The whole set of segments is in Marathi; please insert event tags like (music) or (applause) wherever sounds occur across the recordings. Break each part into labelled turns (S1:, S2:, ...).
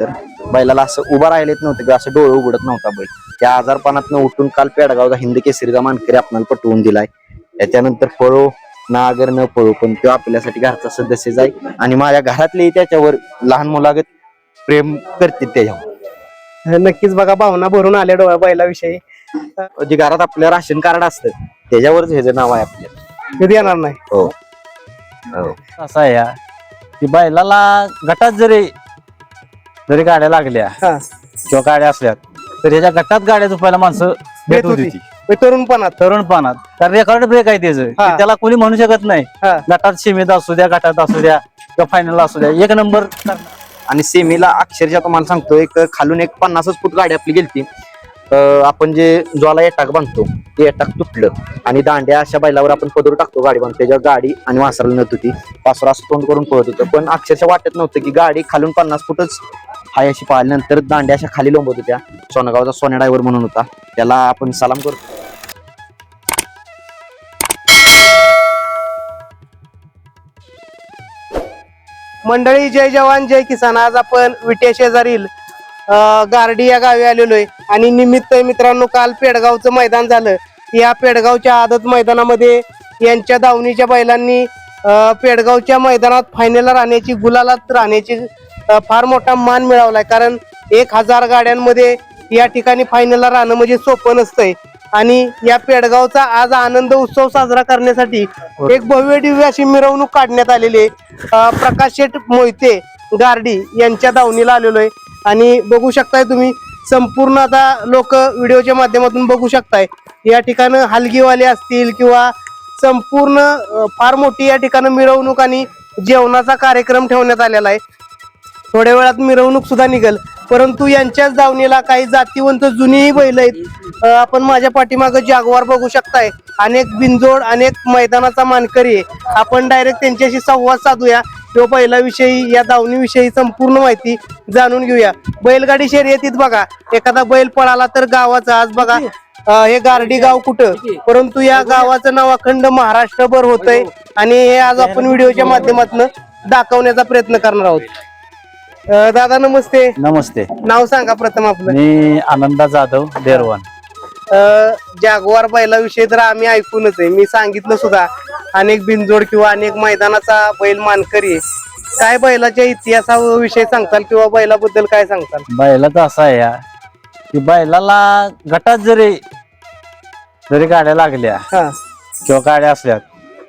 S1: झाल्यानंतर बैलाला असं उभा राहिलेत नव्हतं किंवा असं डोळे उघडत नव्हता बैल. त्या आजारपणातनं उठून काल पेडगावचा हिंद केसरीचा मानकरी आपल्याला पटवून दिलाय. त्याच्यानंतर पळो ना अगर न पळो पण तो आपल्यासाठी घरचा सदस्यच आहे आणि माझ्या घरातले त्याच्यावर लहान मुलागत प्रेम करतील त्याच्यावर.
S2: नक्कीच बघा भावना भरून आल्या डोळ्या बैलाविषयी.
S1: जे घरात आपलं राशन कार्ड असतं त्याच्यावरच ह्याचं नाव आहे आपल्या
S2: कधी येणार नाही?
S1: हो. हो.
S3: असं आहे या. की बैलाला गटात जरी जरी गाड्या लागल्या
S2: हा.
S3: किंवा गाड्या असल्या तर ह्याच्या गटात गाड्या झोपायला माणसं भेट
S2: होती.
S3: ती.
S2: तरुणपणात
S3: तरुणपणात कारण रेकॉर्ड ब्रेक आहे त्याचं.
S2: हा.
S3: की त्याला कोणी म्हणू शकत नाही.
S2: हा.
S3: गटात सीमेत असू द्या गटात असू द्या किंवा फायनल असू द्या एक नंबर
S1: आणि सेमीला अक्षरशः तुम्हाला सांगतो एक खालून एक पन्नासच फूट गाडी आपली गेलती. अं, आपण जे ज्वाला एटाक बांधतो ते एटाक तुटलं. आणि दांड्या अशा बैलावर आपण पदर टाकतो गाडी बांधतो. त्याच्यावर गाडी आणि वासराला नत होती. वासरा असं तोंड करून पळत होतं. पण अक्षरशः वाटत नव्हतं की गाडी खालून पन्नास फुटच हाय अशी पाहिल्यानंतर दांड्या अशा खाली लोंबत होत्या. सोनगावचा सोन्या ड्रायव्हर म्हणून होता. त्याला आपण सलाम करतो.
S2: मंडळी जय जवान जय किसान. आज आपण विटे शेजारील गार्डी या गावी आलेलो आहे आणि निमित्त मित्रांनो काल पेडगावचं मैदान झालं. या पेडगावच्या आदत मैदानामध्ये यांच्या दावणीच्या बैलांनी पेडगावच्या मैदानात फायनलला राहण्याची गुलालात राहण्याची फार मोठा मान मिळवलाय. कारण एक हजार गाड्यांमध्ये या ठिकाणी फायनलला राहणं म्हणजे सोपं नसतंय. आणि या पेडगावचा आज आनंद उत्सव साजरा करण्यासाठी एक भव्य दिव्य अशी मिरवणूक काढण्यात आलेली आहे. प्रकाश शेठ मोहिते गार्डी यांच्या दावणीला आलेलो आहे. आणि बघू शकताय तुम्ही संपूर्ण आता लोक व्हिडिओच्या माध्यमातून बघू शकताय. या ठिकाणी हलगीवाले असतील किंवा संपूर्ण फार मोठी या ठिकाणी मिरवणूक आणि जेवणाचा कार्यक्रम ठेवण्यात आलेला आहे. थोड्या वेळात मिरवणूक सुद्धा निघेल. परंतु यांच्याच दावणीला काही जातीवंत जुनीही बैल आहेत. आपण माझ्या पाठीमागं जागवार बघू शकताय. अनेक बिनजोड अनेक मैदानाचा मानकरी आहे. आपण डायरेक्ट त्यांच्याशी संवाद साधूया. किंवा बैलाविषयी या दावणीविषयी संपूर्ण माहिती जाणून घेऊया. बैलगाडी शर्यतीत बघा. एखादा बैल पळाला तर गावाचा. आज बघा हे गारडी गाव कुठं? परंतु या गावाचं नाव अखंड महाराष्ट्रभर होतंय. आणि हे आज आपण व्हिडिओच्या माध्यमातून दाखवण्याचा प्रयत्न करणार आहोत. अं, दादा नमस्ते.
S3: नमस्ते.
S2: नाव सांगा प्रथम आपलं.
S3: मी आनंदा जाधव देरवान.
S2: अं, जागवार बैलाविषयी तर आम्ही ऐकूनच आहे. मी सांगितलं सुद्धा अनेक बिनजोड किंवा अनेक मैदानाचा बैल मानकरी आहे. काय बैलाच्या इतिहासाविषयी सांगताल किंवा बैलाबद्दल काय सांगताल?
S3: बैलाचं असं आहे या की बैलाला गटात जरी जरी गाड्या लागल्या
S2: हा.
S3: किंवा गाड्या असल्या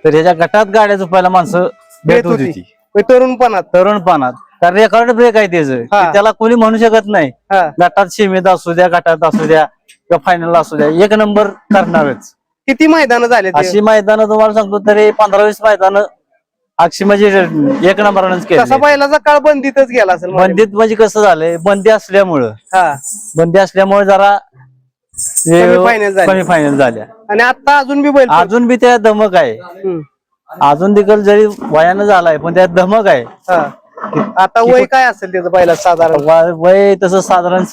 S3: तर ह्याच्या गटात गाड्या झोपायला माणसं भेट होती. ती
S2: तरुणपणात.
S3: तरुणपणात. कारण रेकॉर्ड ब्रेक आहे त्याचं. त्याला कोणी म्हणू शकत नाही. गटात सीमेत असू द्या गटात असू द्या किंवा फायनल असू द्या एक नंबर करणारच.
S2: किती मैदान झाले?
S3: अशी मैदान तुम्हाला सांगतो तरी पंधरा वीस मैदान अक्षी म्हणजे एक
S2: तसा
S3: केली
S2: बैलाचा काळ बंदीतच गेला असेल
S3: बंदीत म्हणजे कसं झालंय? बंदी असल्यामुळं.
S2: हा.
S3: बंदी असल्यामुळे जरा
S2: कमी
S3: फायनल झाल्या.
S2: आणि आता अजून बी बैल
S3: अजून बी त्यात धमक आहे. अजून देखील जरी वयानं झालाय पण त्यात धमक आहे.
S2: आता वय काय असेल त्याचं बैला साधारण?
S3: व- वय तसं साधारण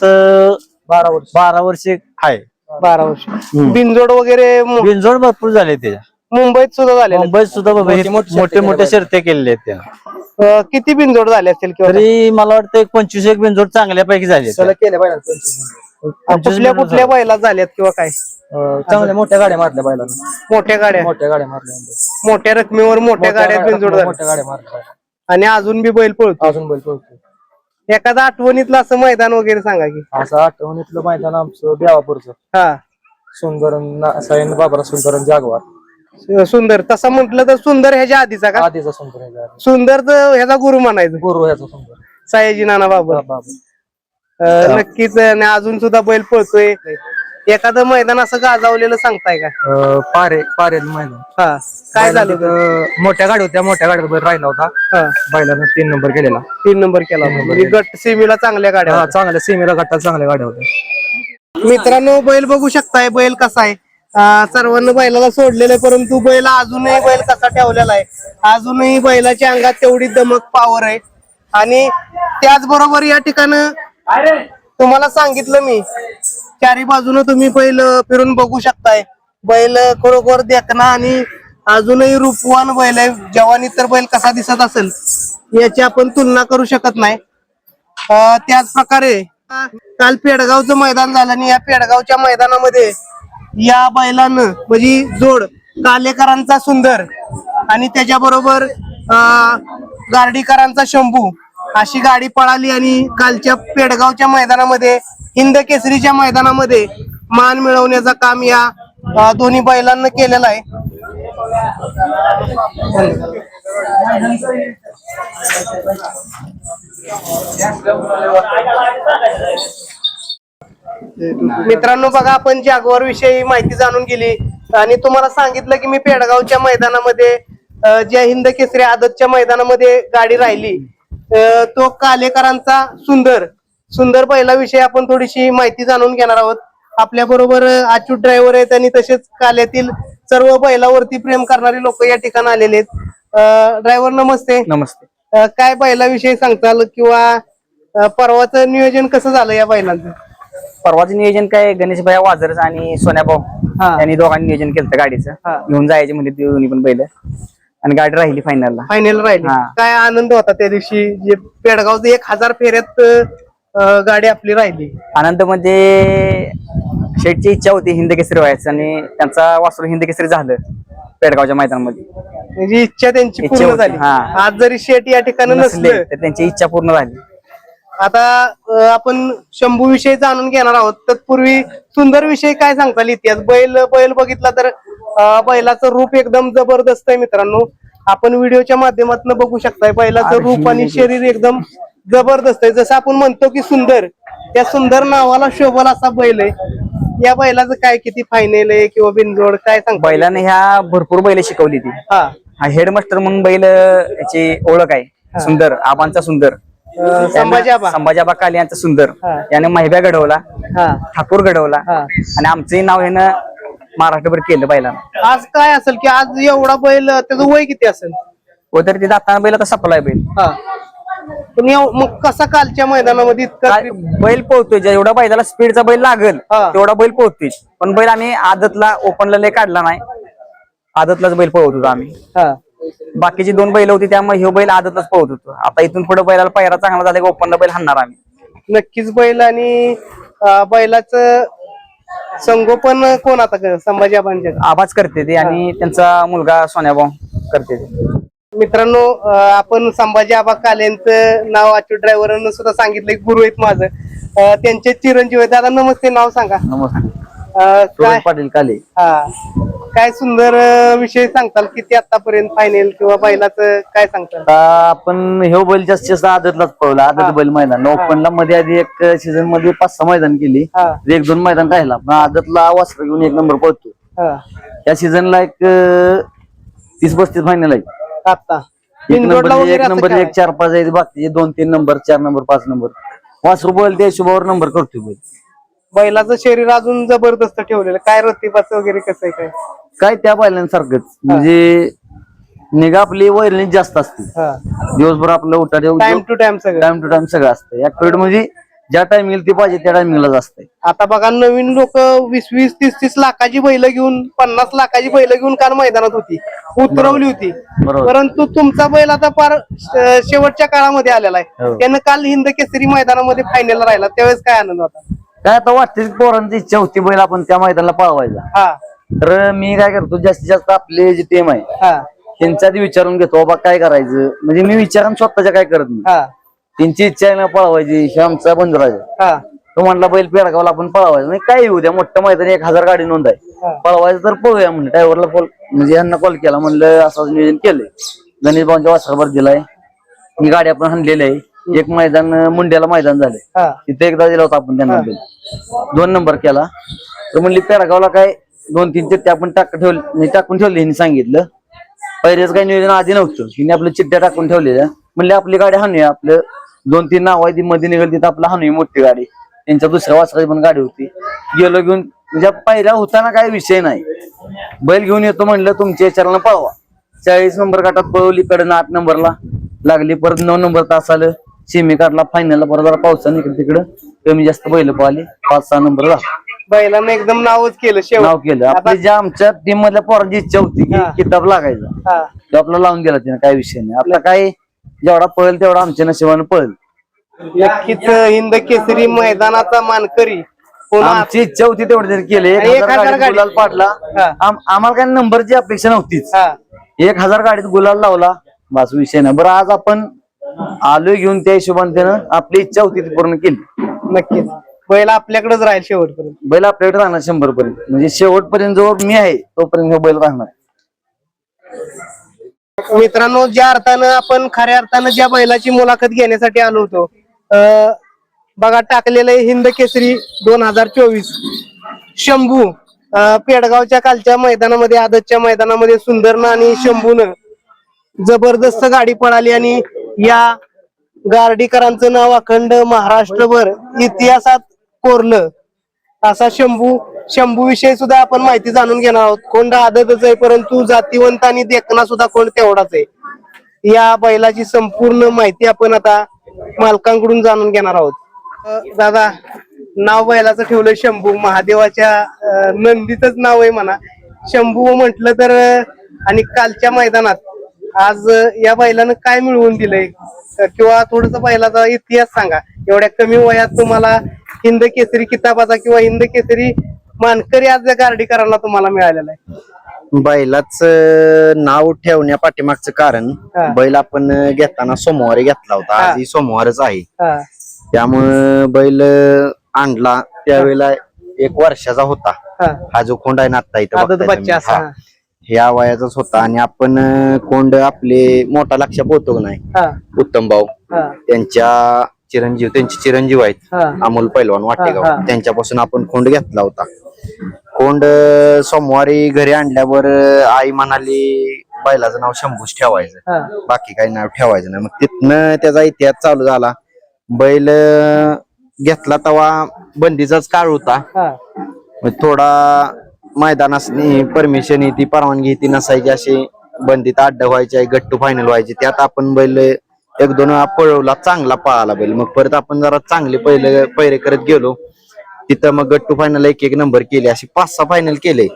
S2: बारा वर्ष.
S3: बारा वर्ष आहे
S2: बारा वर्ष. बिनजोड वगैरे मु-
S3: बिनजोड भरपूर झाले त्याच्या
S2: मुंबईत सुद्धा झाले
S3: मुंबईत सुद्धा बाबा हे मोठे मोठे शर्ते केलेले आहेत त्यानं
S2: अं, किती बिनजोड झाले असतील किंवा
S3: तरी मला वाटतं एक पंचवीस एक बिनजोड चांगल्यापैकी झाले
S2: कुठल्या कुठल्या बैला झाल्यात किंवा काय?
S4: चांगल्या मोठ्या गाड्या मारल्या बैलांना
S2: मोठ्या गाड्या.
S4: मोठ्या गाड्या मारल्या.
S2: मोठ्या रकमेवर मोठ्या गाड्या बिनजोड झाल्या
S4: मोठ्या गाड्या मारल्या.
S2: आणि अजून बी बैल पळतो
S4: अजून बैल पळतो
S2: एखादा आठवणीतलं असं मैदान वगैरे सांगा की.
S4: असं आठवणीतलं मैदान आमचं देवापूरचं
S2: हा.
S4: सुंदरन सायन बाबरा सुंदरन जागवार.
S2: सुंदर. तसं म्हटलं तर सुंदर ह्याच्या आधीचा का?
S4: आधीचा सुंदर आहे.
S2: सुंदर तर ह्याचा गुरु म्हणायचं.
S4: गुरु ह्याचा सुंदर.
S2: सयाजी नाना बाबा.
S4: बाबा.
S2: नक्कीच आणि अजून सुद्धा बैल पळतोय. एखादं मैदान असं गाजावलेलं सांगताय का?
S4: अं, पारे पारे मैदान.
S2: हा काय झालं होतं?
S4: तिथं मोठ्या गाडी होत्या मोठ्या गाडीवर राहिला होता.
S2: हा.
S4: बैलानं तीन नंबर केलेला.
S2: तीन नंबर केला होता. म्हणजे गट सेमीला चांगल्या गाड्या
S4: हा, चांगल्या सीमेला गटात चांगल्या गाड्या होत्या.
S2: मित्रांनो बैल बघू शकताय बैल कसा आहे? अं, सर्वांना बैलाला सोडलेलं आहे परंतु बैल अजूनही बैल कसा ठेवलेला आहे? अजूनही बैलाच्या अंगात तेवढी दमक पावर आहे. आणि त्याचबरोबर या ठिकाणी तुम्हाला सांगितलं मी चारी बाजूने तुम्ही बैल फिरून बघू शकताय. बैल खरोखर देखना आणि अजूनही रूपवान बैल आहे. जवानी तर बैल कसा दिसत असेल याची आपण तुलना करू शकत नाही. अं, त्याच प्रकारे काल पेडगावचं मैदान झालं आणि या पेडगावच्या मैदानामध्ये या बैलानं म्हणजे जोड कालेकरांचा सुंदर आणि त्याच्याबरोबर गार्डीकरांचा शंभू अशी गाडी पळाली आणि कालच्या पेडगावच्या मैदानामध्ये हिंद केसरीच्या मैदानामध्ये मान मिळवण्याचं काम या दोन्ही बैलांना केलेलं आहे. मित्रांनो बघा आपण जागवार विषयी माहिती जाणून गेली आणि तुम्हाला सांगितलं की मी पेडगावच्या मैदानामध्ये ज्या हिंद केसरी आदतच्या मैदानामध्ये गाडी राहिली तो कालेकरांचा सुंदर सुंदर बैलाविषयी आपण थोडीशी माहिती जाणून घेणार आहोत. आपल्या बरोबर अच्युत ड्रायव्हर आहेत आणि तसेच काल्यातील सर्व बैलावरती प्रेम करणारे लोक या ठिकाणी आलेले आहेत. ड्रायव्हर नमस्ते.
S5: नमस्ते.
S2: अं, काय बैलाविषयी सांगताल किंवा अं, परवाचं नियोजन कसं झालं या बैलांचं?
S6: परवाचं नियोजन काय गणेश भैया वाजरच आणि सोन्याभाऊ.
S2: हा.
S6: यांनी दोघांनी नियोजन केलं गाडीचं. घेऊन जायचे म्हणजे दोन्ही पण बैल. आणि गाडी राहिली फायनलला
S2: फायनल राहिली.
S6: हा.
S2: काय आनंद होता त्या दिवशी? जे पेडगावचं एक हजार फेऱ्यात अं, गाडी आपली राहिली.
S6: आनंदमध्ये शेठची इच्छा होती हिंद केसरी व्हायचं आणि त्यांचा वासरू हिंद केसरी झालं पेडगावच्या मैदानामध्ये.
S2: म्हणजे इच्छा त्यांची
S6: इच्छा
S2: पूर्ण
S6: होती,
S2: झाली.
S6: हा.
S2: आज जरी शेट या ठिकाणी
S6: नसले
S2: नसले
S6: तर त्यांची इच्छा पूर्ण झाली.
S2: आता अं, आपण शंभू विषयी जाणून घेणार आहोत. तत्पूर्वी सुंदर विषयी काय सांगताल इतिहास? बैल बैल बघितला तर अं, बैलाचं रूप एकदम जबरदस्त आहे मित्रांनो. आपण व्हिडिओच्या माध्यमातून बघू शकताय बैलाचं रूप आणि शरीर एकदम जबरदस्त आहे. जसं आपण म्हणतो की सुंदर त्या सुंदर नावाला शोभल असा बैल आहे. या बैलाचं काय किती फायनल आहे किंवा बिनजोड काय सांगता
S6: बैलाने ह्या भरपूर बैल शिकवली ती.
S2: हा.
S6: हा हेडमास्टर म्हणून बैल याची ओळख आहे. सुंदर आबांचा सुंदर.
S2: अं, संभाजी आबा.
S6: आबा काले यांचा सुंदर.
S2: हा.
S6: याने महिब्या घडवला.
S2: हा.
S6: ठाकूर घडवला.
S2: हा.
S6: आणि आमचंही नाव ह्यानं महाराष्ट्रभर केलं बैलानं.
S2: आज काय असेल की आज एवढा बैल त्याचं वय किती असेल?
S6: व तरी ते दाताना बैल आता सपलाय बैल.
S2: हा. पण मग कसा कालच्या मैदानामध्ये इतका
S6: काय बैल पोहतोय जेवढा बैलाला स्पीडचा बैल लागल
S2: हा.
S6: तेवढा बैल पोहतोय. पण बैल आम्ही आदतला ओपनला लय काढला नाही. आदतलाच बैल पळवत होतो आम्ही.
S2: हा.
S6: बाकीची दोन बैल होती त्यामुळे ह्यो बैल आदतलाच पळवत होतो. आता इथून पुढे बैलाला पायरा चांगला झाला की ओपनला बैल हाणणार आम्ही.
S2: नक्कीच बैल आणि बैलाचं संगोपन कोण आता क- संभाजी आबांच्या
S6: करते ते आणि त्यांचा मुलगा सोन्याभाऊ करते ते.
S2: मित्रांनो आपण संभाजी आबा कालेंचं नाव अच्युत ड्रायव्हरांना सुद्धा सांगितलं गुरु आहेत माझं. त्यांचे चिरंजीव आहेत दादा नमस्ते नाव सांगा. काय
S5: पाटील काले.
S2: हा. काय सुंदर विषय सांगताल किती आतापर्यंत फायनल किंवा बैलाचं काय सांगताल?
S5: आता आपण ह्यो बैल जास्तीत जास्त आदतलाच पळवला
S2: हा.
S5: आदत बैल मैदान. ओपनला मध्ये आधी एक सीझनमध्ये पाच सहा मैदान केली.
S2: हा.
S5: एक दोन मैदान राहिला पण आदतला वासर घेऊन एक नंबर पळतो.
S2: हा.
S5: या सीझनला एक तीस पस्तीस फायनल आहे.
S2: आता.
S5: एक नंबर एक
S2: असं
S5: नंबर
S2: काय?
S5: एक चार पाच आहे बाकीचे दोन तीन नंबर चार नंबर पाच नंबर. वासरू बैल त्या हिशोबावर नंबर करतोय बैल.
S2: बैलाचं शरीर अजून जबरदस्त ठेवलेलं. काय रतिबाच वगैरे कसं आहे काय?
S5: काय त्या बैलांसारखंच. म्हणजे निगा आपली वैरणी जास्त असते.
S2: हा.
S5: दिवसभर आपलं उठा
S2: टाइम टू टाइम सगळं.
S5: टाइम टू टाइम सगळं असतं. या पिरियडमध्ये ज्या टाइमिंगला ती पाहिजे त्या टायमिंगलाच असतंय
S2: आता बघा नवीन लोक वीस वीस तीस तीस लाखाची बैल घेऊन पन्नास लाखाची बैल घेऊन काल मैदानात होती. उतरवली होती.
S5: बरोबर.
S2: परंतु तुमचा बैल आता फार शेवटच्या काळामध्ये आलेला आहे.
S5: हो.
S2: त्यानं काल हिंद केसरी मैदानामध्ये फायनल राहिला. त्यावेळेस काय आनंद होता?
S5: काय आता वाटते पोरांची इच्छा होती बैल आपण त्या मैदानाला पळवायचा
S2: हा.
S5: तर मी काय करतो जास्तीत जास्त आपले जे टीम आहे
S2: हा.
S5: विचारून घेतो बाबा काय करायचं? म्हणजे मी विचारून स्वतःच्या काय करत नाही.
S2: हा.
S5: त्यांची इच्छा आहे ना पळवायची हे आमचा बंधुराज. आहे
S2: हा.
S5: तो म्हणला बैल पेडगावला आपण पळवायचं. म्हणजे काय येऊ द्या मोठं मैदान एक हजार गाडी नोंद आहे. पळवायचं तर पळूया म्हणलं ड्रायव्हरला कॉल म्हणजे यांना कॉल केला म्हणलं असं नियोजन केलंय. गणेश भाऊंच्या वासरावर दिलाय. ही गाडी आपण हाणलेली आहे. एक मैदान अं, मुंड्याला मैदान झालंय.
S2: हा.
S5: तिथे एकदा दिला होता आपण त्यांना बैल. दोन नंबर केला. तर म्हणली पेडगावला काय दोन तीन चिठ्ठ्या आपण टाक ठेवले म्हणजे टाकून ठेवले हिने सांगितलं. पहिलेच काही नियोजन आधी नव्हतं. हिने आपल्या चिठ्ठ्या टाकून ठेवलेल्या. म्हणले आपली गाडी हाणूया आपलं दोन तीन नाव आहे ती मध्ये निघाली तिथं आपलं हाणूया मोठी गाडी. त्यांच्या दुसऱ्या वासराची पण गाडी होती. गेलो घेऊन म्हणजे पहिल्या होताना काही विषय नाही. बैल घेऊन येतो म्हणलं तुमच्या याच्याला पळवा. चाळीस नंबर गटात पळवली कडनं आठ नंबरला लागली परत नऊ नंबर तास आलं. सेमी काढला फायनलला परत जरा पावसाने इकडे तिकडं कमी जास्त बैल पळाली. पाच सहा नंबर झाला.
S2: बैलांना एकदम नावच केलं
S5: नाव
S2: शेवट
S5: केलं. आपली ज्या आमच्या टीम मधल्या पोरांची इच्छा होती की
S2: हा.
S5: किताब लागायचा.
S2: हा.
S5: तो आपला लावून दिला तिने काही विषय नाही. आपला काय जेवढा पळेल तेवढा आमच्या नशिबाने पळेल.
S2: नक्कीच हिंद केसरी मैदानाचा मानकरी. पुन्हा
S5: आमची इच्छा होती तेवढे तरी केले एक
S2: आणि एक
S5: हजार
S2: हजार
S5: गाडीत
S2: गाडी.
S5: गुलाल पाडला.
S2: हा.
S5: आम- आम्हाला काही नंबरची अपेक्षा नव्हतीच.
S2: हा.
S5: एक हजार गाडीत गुलाल लावला बस विषय नाही. बरं आज आपण आलोय घेऊन त्या हिशोबाने त्यानं आपली इच्छा होती ती पूर्ण केली.
S2: नक्कीच. बैल आपल्याकडेच राहील शेवटपर्यंत.
S5: बैल आपल्याकडे राहणार शंभर पर्यंत म्हणजे शेवटपर्यंत जो मी आहे तोपर्यंत हा बैल राहणार
S2: मित्रांनो ज्या अर्थानं आपण खऱ्या अर्थानं ज्या बैलाची मुलाखत घेण्यासाठी आलो होतो अं, बघा टाकलेलं आहे हिंद केसरी दोन हजार चोवीस. शंभू अं, पेडगावच्या कालच्या मैदानामध्ये आदतच्या मैदानामध्ये सुंदरनं आणि शंभूनं जबरदस्त गाडी पळाली आणि या गार्डीकरांचं नाव अखंड महाराष्ट्रभर इतिहासात कोरलं. असा शंभू शंभू विषयी सुद्धा आपण माहिती जाणून घेणार आहोत. कोंड आदतच आहे परंतु जातीवंत आणि देखना सुद्धा कोण तेवढाच आहे. या बैलाची संपूर्ण माहिती आपण आता मालकांकडून जाणून घेणार आहोत. दादा नाव बैलाचं ठेवलं शंभू. महादेवाच्या नंदीच नाव आहे म्हणा. शंभू म्हटलं तर आणि कालच्या मैदानात आज या बैलानं काय मिळवून दिलंय? किंवा थोडस बैलाचा इतिहास सांगा. एवढ्या कमी वयात तुम्हाला हिंद केसरी किताबाचा किंवा हिंद केसरी मानकरी आज गार्डीकरांना तुम्हाला मिळालेला आहे
S1: बैलाच नाव ठेवण्या पाठीमागचं कारण
S2: हा.
S1: बैल आपण घेताना सोमवारी घेतला होता
S2: हा.
S1: आजही सोमवारच आहे
S2: हा,
S1: त्यामुळं बैल आणला त्यावेळेला एक वर्षाचा होता
S2: हा.
S1: हा जो कोंड आहे ना आता इथं
S2: आदत
S1: बघताय
S2: बच्चा. असा
S1: हा. ह्या वयाचाच होता आणि आपण कोंड आपले मोठा लक्ष पोहतो नाही
S2: हा,
S1: उत्तम भाऊ
S2: हा,
S1: त्यांच्या चिरंजीव त्यांचे चिरंजीव आहेत
S2: हा.
S1: अमोल पैलवान वाटेगाव
S2: हा, हा.
S1: त्यांच्यापासून आपण कोंड घेतला होता कोंड सोमवारी घरी आणल्यावर आई म्हणाली बैलाचं नाव शंभूच ठेवायचं.
S2: हा.
S1: बाकी काही नाव ठेवायचं नाही. मग तिथनं त्याचा इतिहास चालू झाला. बैल अं, घेतला तेव्हा बंदीचाच काळ होता.
S2: हा.
S1: मग थोडा मैदानासनी परमिशन ती परवानगी ती नसायची अशी. बंदीत अड्डा व्हायचे गट्टू फायनल व्हायचे. त्यात आपण बैल एक दोन वेळा पळवला चांगला पळाला बैल. मग परत आपण जरा चांगले पहिले पैरे करत गेलो. तिथं मग टू फायनल एक एक नंबर केले असे पाच सहा फायनल केले.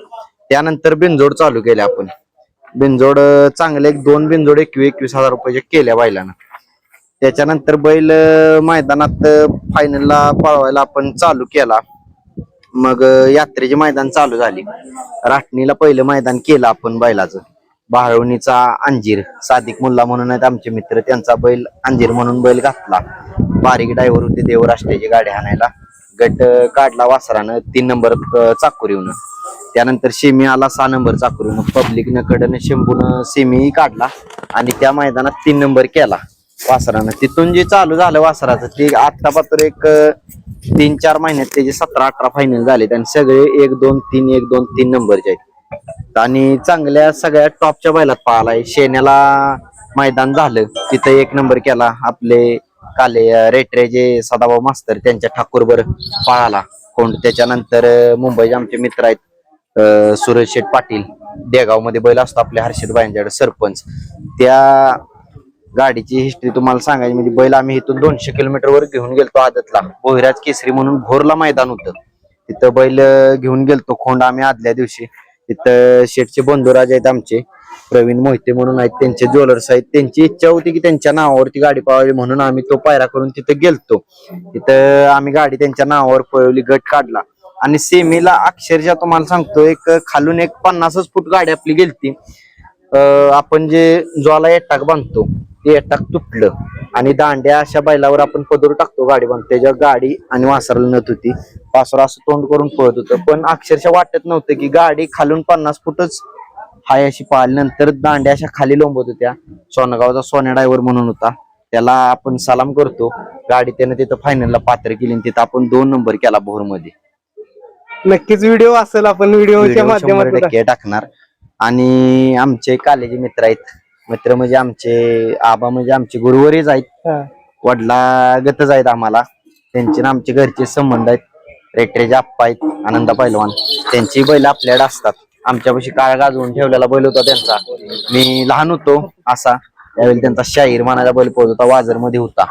S1: त्यानंतर बिनजोड चालू केले आपण. बिनजोड चांगले एक दोन बिनजोड एकवीस एकवीस हजार रुपयाचे केल्या बैलानं. त्याच्यानंतर बैल मैदानात फायनलला पळवायला आपण चालू केला. मग यात्रेचे मैदान चालू झाली. राठणीला पहिलं मैदान केलं आपण बैलाचं. बाळवणीचा अंजीर सादिक मुल्ला म्हणून आहेत आमचे मित्र. त्यांचा बैल अंजीर म्हणून बैल घातला. बारीक ड्रायव्हर होते देवराष्ट्राची गाडी आणायला. गट काढला वासरानं तीन नंबर अं, चाकोरीवनं. त्यानंतर सेमी आला सहा नंबर चाकरून पब्लिकनं कडनं शंभून सेमी काढला आणि त्या मैदानात तीन नंबर केला वासरानं. तिथून जे चालू झालं वासराचं ते आता पात्र एक तीन चार महिन्यात त्याचे सतरा अठरा फायनल झाले आणि सगळे एक दोन तीन एक दोन तीन नंबरचे आहेत. आणि चांगल्या सगळ्या टॉपच्या बैलात पाहिलाय शेण्याला मैदान झालं. तिथं एक नंबर केला आपले काले रेटरे जे सदाभाऊ मास्तर त्यांच्या ठाकूरवर पळाला. कोण? त्याच्यानंतर मुंबईचे आमचे मित्र आहेत अं, सुरेश शेठ पाटील. देगावमध्ये बैल असतो आपल्या हर्षद बायांच्याकडे सरपंच. त्या गाडीची हिस्ट्री तुम्हाला सांगायची म्हणजे बैल आम्ही इथून दोनशे किलोमीटरवर घेऊन गेलतो आदतला. भोईराज केसरी म्हणून भोरला मैदान होतं. तिथं बैल घेऊन गेलतो. खोंड आम्ही आदल्या दिवशी. तिथं शेठचे बंधुराज आहेत आमचे. प्रवीण मोहिते म्हणून आहेत त्यांचे ज्वेलर्स आहेत. त्यांची इच्छा होती की त्यांच्या नावावरती गाडी पळावी म्हणून आम्ही तो पायरा करून तिथं गेलतो. तिथं आम्ही गाडी त्यांच्या नावावर पळवली गट काढला. आणि सेमीला अक्षरशः तुम्हाला सांगतो एक खालून एक पन्नासच फूट गाडी आपली गेलती. आपण जे ज्वाला एटाक बांधतो ते एटाक तुटलं. आणि दांड्या अशा बैलावर आपण पदर टाकतो गाडी बांधतो. त्याच्या गाडी आणि वासराला नत होती. वासरा असं तोंड करून पळत होतं. पण अक्षरशः वाटत नव्हतं की गाडी खालून पन्नास फूटच हाय अशी पाहिली नंतर दांड्या अशा खाली लोंबत होत्या. सोनगावचा सोन्या ड्रायव्हर म्हणून होता. त्याला आपण सलाम करतो. गाडी त्याने तिथं फायनलला पात्र केली आणि तिथं आपण दोन नंबर केला भोरमध्ये.
S2: नक्कीच व्हिडिओ असेल आपण व्हिडिओच्या
S1: व्हिडिओ शंभर
S2: माध्यमातून.
S1: टक्के टाकणार. आणि आमचे कालेजे मित्र आहेत. मित्र म्हणजे आमचे आबा म्हणजे आमचे गुरुवरीच आहेत.
S2: हा.
S1: वडला गतच आहेत आम्हाला. त्यांचे आणि आमचे घरचे संबंध आहेत. रेटरेचे आप्पा आहेत. आनंदा पैलवान. त्यांची बैल आपल्याकडे असतात. आमच्यापाशी काळ गाजवून ठेवलेला बैल होता त्यांचा. मी लहान होतो असा. त्यावेळी त्यांचा शाहीर मानाचा बैल पळत होता वाजरमध्ये होता.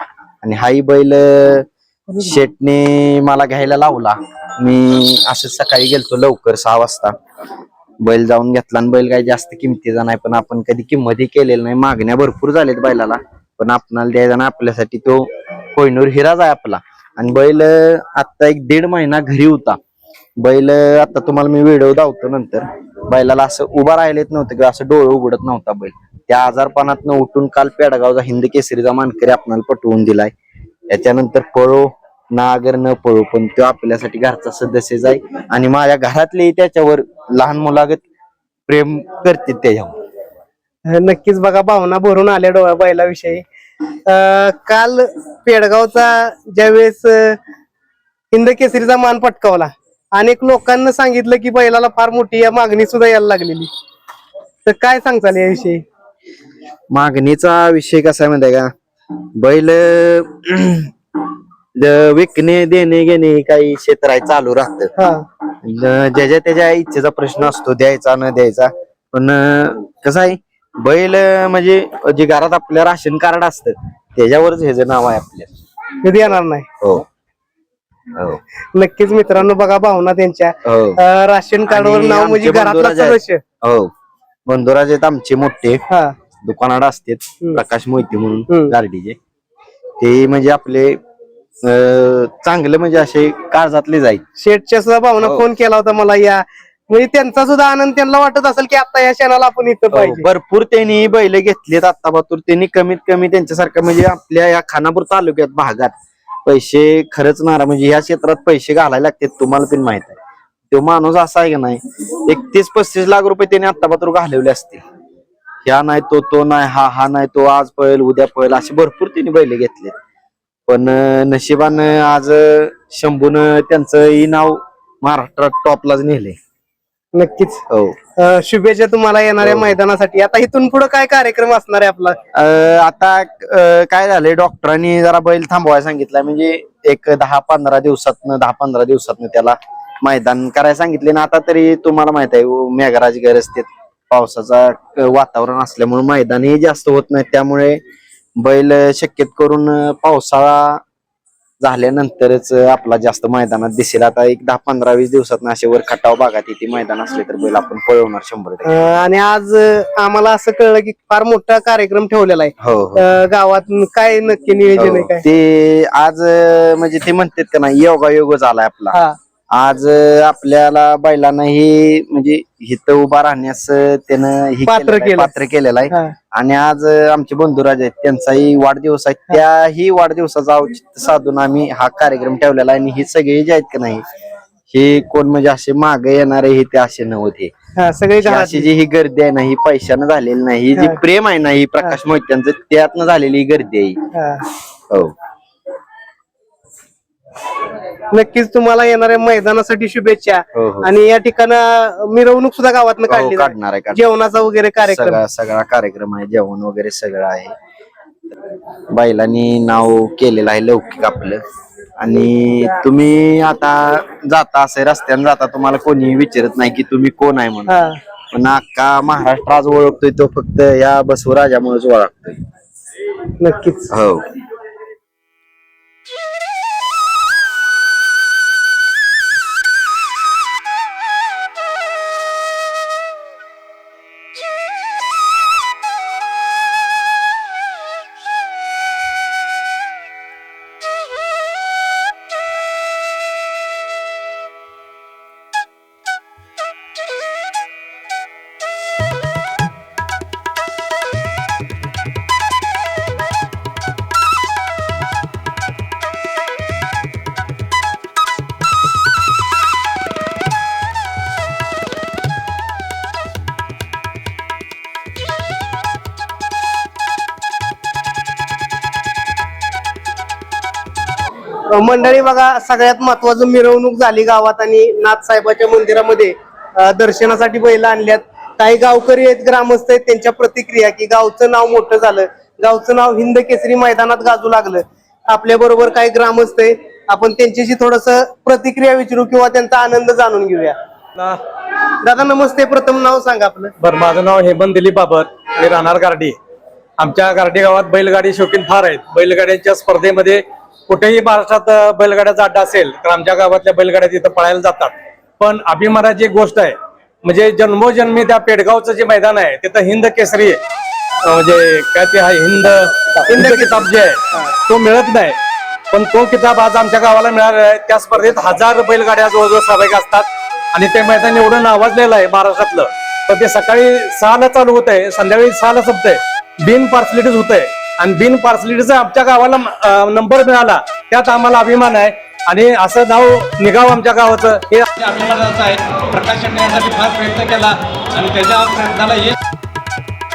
S1: आणि हाही बैल शेटने मला घ्यायला लावला. मी असं सकाळी गेलतो लवकर सहा वाजता. बैल जाऊन घेतला आणि बैल काही जास्त किमतीचा नाही पण आपण कधी किंमतही केलेली नाही. मागण्या भरपूर झाल्यात बैलाला. पण आपणाला द्यायचा ना आपल्यासाठी तो कोहिनूर हिराज आहे आपला. आणि बैल आता एक दीड महिना घरी होता. बैल आता तुम्हाला मी व्हिडिओ दावतो नंतर. बैलाला असं उभा राहिलेत नव्हतं किंवा असं डोळं उघडत नव्हता बैल. त्या आजारपणातनं उठून काल पेडगावचा हिंद केसरीचा मानकरी आपणाला पटवून दिलाय. त्याच्यानंतर पळो नागर न पळो पण तो आपल्यासाठी घरचा सदस्यच आहे आणि माझ्या घरातले त्याच्यावर लहान मुलागत प्रेम करते त्याच्यावर.
S2: नक्कीच बघा भावना भरून आल्या डोळ्या बैलाविषयी. अं, काल पेडगावचा ज्यावेळेस हिंद केसरीचा मान पटकावला अनेक लोकांना सांगितलं की बैलाला फार मोठी या मागणी सुद्धा यायला लागलेली. तर काय सांगताल याविषयी?
S1: मागणीचा विषय कसा आहे माहिती का? बैल (clears throat) विकणे देणे घेणे काही क्षेत्र आहे चालू राहतं.
S2: हा.
S1: न- ज्याच्या त्याच्या इच्छेचा प्रश्न असतो द्यायचा न द्यायचा. पण अं, कसं आहे बैल अं, म्हणजे जे घरात आपल्या राशन कार्ड असतं त्याच्यावरच हे जे नाव आहे आपल्या
S2: कधी येणार नाही?
S1: हो हो.
S2: नक्कीच मित्रांनो बघा भावना त्यांच्या.
S1: हो.
S2: अं, राशन कार्डवर
S1: आणि
S2: नाव म्हणजे
S1: आमचे
S2: घरातला
S1: बंधुराज आहेत.
S2: सदस्य.
S1: हो. बंधुराज आहेत आमचे मोठे.
S2: हा.
S1: दुकानात असतात. प्रकाश मोहिते
S2: हम्म.
S1: म्हणून गार्डीचे. ते म्हणजे आपले अं, चांगले म्हणजे असे काळजातले जाईल
S2: शेठच्या सुद्धा भावना
S1: हो.
S2: फोन केला होता मला या. म्हणजे त्यांचा सुद्धा आनंद त्यांना वाटत असेल की आता या क्षणाला आपण इथं पाहिजे.
S1: भरपूर त्यांनी बैल घेतलेत आता बातूर त्यांनी कमीत कमी त्यांच्यासारखं म्हणजे आपल्या या खानापूर तालुक्यात भागात पैसे खरंच नारा म्हणजे या क्षेत्रात पैसे घालायला लागतात तुम्हाला पण माहीत आहे. तो माणूस असा आहे का नाही एकतीस पस्तीस लाख रुपये त्याने आत्तापात्र घालवले असतील ह्या नाही तो तो नाही हा हा नाही तो आज पळेल उद्या पळेल असे भरपूर त्यांनी बैल घेतले पण नशिबानं आज शंभून त्यांचं नाव महाराष्ट्रात टॉपलाच नेले
S2: नक्कीच.
S1: हो.
S2: अं, शुभेच्छा तुम्हाला येणाऱ्या
S1: हो.
S2: मैदानासाठी. आता इथून पुढे काय कार्यक्रम असणार आहे आपला?
S1: अं, आता अं, काय झालंय डॉक्टरांनी जरा बैल थांबवायला सांगितलं. म्हणजे एक दहा पंधरा दिवसातनं दहा पंधरा दिवसातनं त्याला मैदान करायला सांगितले. ना आता तरी तुम्हाला माहीत आहे उ- मेघराज घर असते पावसाचा अं, वातावरण असल्यामुळे मैदानही जास्त होत नाही. त्यामुळे बैल शक्यत करून अं, पावसाळा झाल्यानंतरच आपला जास्त मैदानात दिसेल. आता एक दहा पंधरा वीस दिवसात असे वर खटाव भागात येते मैदान असले तर बैल आपण पळवणार शंभर
S2: आणि आज आम्हाला असं कळलं की फार मोठा कार्यक्रम ठेवलेला आहे.
S1: हो हो.
S2: गावात काय नक्की नियोजन आहे
S1: हो.
S2: काय?
S1: ते आज म्हणजे ते म्हणतात का नाही योगा योग झालाय आपला आज आपल्याला बैलांना हे म्हणजे हिथं उभा राहण्यास त्यानं हे
S2: पात्र
S1: केलेलं आहे,
S2: केलं.
S1: पात्र केलेलं आहे
S2: हा.
S1: आणि आज आमचे बंधुराज आहेत त्यांचाही वाढदिवस आहे त्याही वाढदिवसाचा औचित्य साधून आम्ही हा कार्यक्रम ठेवलेला आहे आणि हे सगळे जे आहेत का नाही हे कोण म्हणजे असे मागे येणारे हे ते असे नव्हते
S2: हा सगळे
S1: ही अशी जी ही गर्दी आहे ना ही पैशानं झालेली नाही ही जी
S2: हा.
S1: प्रेम आहे ना ही प्रकाश मोहित्यांचं त्यातनं झालेली ही गर्दी आहे ही.
S2: हा. नक्कीच तुम्हाला येणाऱ्या मैदानासाठी शुभेच्छा.
S1: हो हो.
S2: आणि या ठिकाणं मिरवणूक सुद्धा गावातनं
S1: हो,
S2: काढली जाते.
S1: काढणार आहे काढणार.
S2: जेवणाचा वगैरे कार्यक्रम.
S1: सगळा सगळा कार्यक्रम आहे जेवण वगैरे सगळं आहे. बैलांनी नाव केलेलं आहे लौकिक आपलं. आणि तुम्ही आता जाता असे रस्त्याने जाता तुम्हाला कोणी विचारत नाही की तुम्ही कोण आहे म्हणून.
S2: हा.
S1: पण अख्खा महाराष्ट्र आज ओळखतोय तो फक्त या बसवराजामुळेच ओळखतोय.
S2: नक्कीच.
S1: हो.
S2: मंडळी बघा सगळ्यात महत्वाचं मिरवणूक झाली गावात आणि नाथ साहेबाच्या मंदिरामध्ये दर्शनासाठी बैल आणल्यात. काही गावकरी आहेत ग्रामस्थ आहेत त्यांच्या प्रतिक्रिया की गावचं नाव मोठं झालं. गावचं नाव हिंद केसरी मैदानात गाजू लागलं. आपल्या बरोबर काही ग्रामस्थ आहेत. आपण त्यांच्याशी थोडस प्रतिक्रिया विचारू किंवा त्यांचा आनंद जाणून घेऊया. दादा नमस्ते. प्रथम नाव सांगा आपलं.
S7: बरं माझं नाव हेमंत दिलीप बाबर. मी राहणार गारडी. आमच्या गारडी गावात बैलगाडी शौकीन फार आहेत. बैलगाड्यांच्या स्पर्धेमध्ये कुठेही महाराष्ट्रात बैलगाड्याचा अड्डा असेल तर आमच्या गावातल्या बैलगाड्या तिथं पळायला जातात. पण अभिमानाची एक गोष्ट आहे म्हणजे जन्मोजन्मी त्या पेडगावचं जे मैदान आहे तिथं हिंद केसरी आहे. म्हणजे काय ते आहे हिंद हिंद किताब जे आहे तो मिळत नाही. पण तो किताब आज आमच्या गावाला मिळालेला आहे. त्या स्पर्धेत हजार बैलगाड्या जवळजवळ सहभागी असतात. आणि ते मैदान एवढं नावाजलेलं आहे महाराष्ट्रातलं. पण ते सकाळी सहाला चालू होत आहे संध्याकाळी सहाला संपतंय. बिन पार्सलिटीज होत आहे आणि बिन पार्सलिटीचा आमच्या गावाला नंबर मिळाला त्यात आम्हाला अभिमान आहे. आणि असं नाव निघावं आमच्या गावाचं. हे
S8: अभिमानाचा आहे. प्रकाश शेट्टी यासाठी फार प्रयत्न केला आणि त्याच्या प्रयत्नाला यश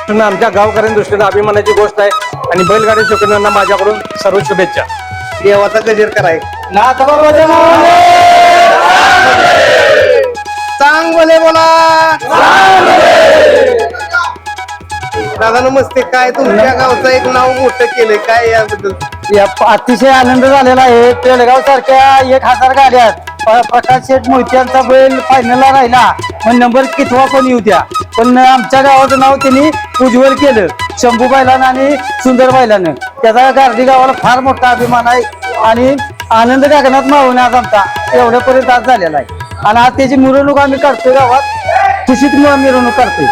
S7: पूर्ण आमच्या गावकऱ्यांच्या दृष्टीनं अभिमानाची गोष्ट आहे. आणि बैलगाडी शौकीनांना माझ्याकडून सर्व शुभेच्छा.
S2: देवाचा गजेर कराय. चांग बोले! बोला दादा नमस्ते काय तुमच्या गावचं एक नाव मोठं केलंय काय याबद्दल?
S3: या अतिशय आनंद झालेला आहे. पेडगाव सारख्या एक हजार गाड्या. प- प्रकाश शेठ मोहिते यांचा बैल फायनलला राहिला. मग नंबर कितवा पण येऊ द्या? पण आमच्या गावाचं नाव त्यांनी उज्ज्वल केलं. शंभू बैलानं आणि सुंदर बैलानं. त्याचा गार्डी गावाला फार मोठा अभिमान आहे आणि आनंद गगनात मावून आज आमचा एवढ्यापर्यंत आज झालेला आहे. आणि आज त्याची मिरवणूक आम्ही काढतोय गावात. खुशीत मिरवणूक काढतोय.